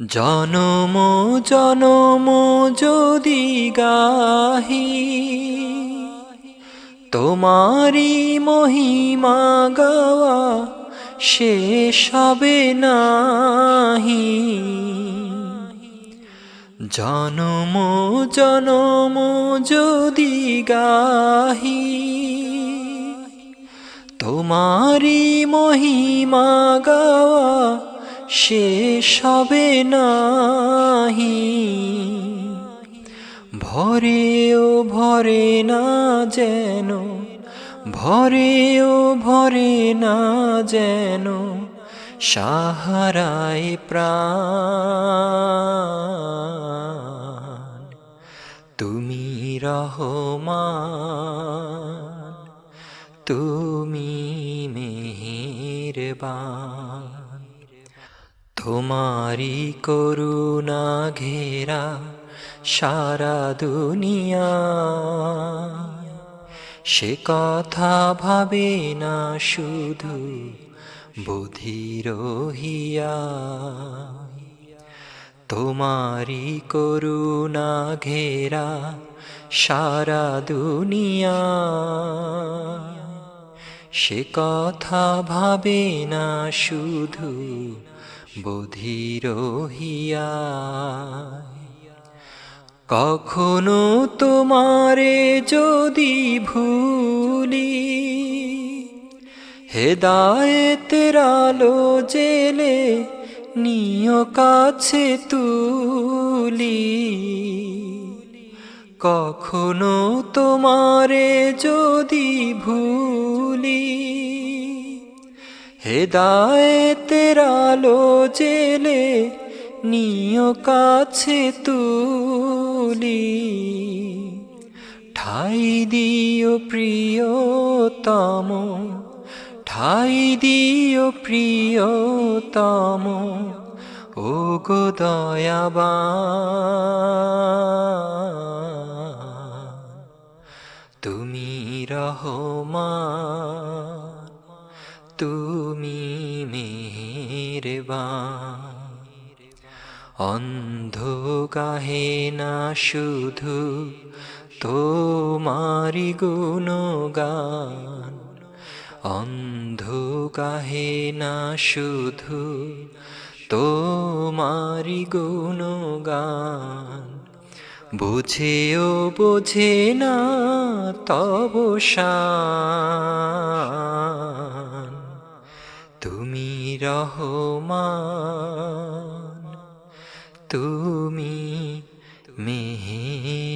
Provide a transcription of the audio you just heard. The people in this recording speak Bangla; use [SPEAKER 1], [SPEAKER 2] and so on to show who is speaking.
[SPEAKER 1] জনম জনম যদি গাহি তোমারি মহিমা গাওয়া শেষ হবে নাহি। জনম জনম যদি গাহি তোমারি মহিমা গাওয়া শেষ হবে নাহি। ভরেও ভরে না যেন, ভরেও ভরে না যেন সাহারায় প্রাণ। তুমি রহমান, তুমি মেহেরবান। তোমারি করুণা ঘেরা সারা দুনিয়া। সে কথা ভাবে না শুধু বুধির হিয়া তোমারি করুণা ঘেরা সারা দুনিয়া। সে কথা ভাবে না শুধু বধির কখনো তোমারে যদি ভুলি, হেদায়েতের আলো জেলে নিয় কাছে তুলি। কখনো তোমারে যদি ভুলি হেদায়েতের আলো জেলে নিয় কাছে তুলি, ঠাই দিও প্রিয়তম, ঠাই দিও প্রিয়তম ও গো দয়াবান। তুমি রহমান, তুমি মেহেরবান। অন্ধ গাহে না শুধু তোমারি গুণগান অন্ধ গাহে না শুধু তোমারি গুণগান। বুঝেও বোঝে না তব তুমি রহমান তুমি মেহেরবান।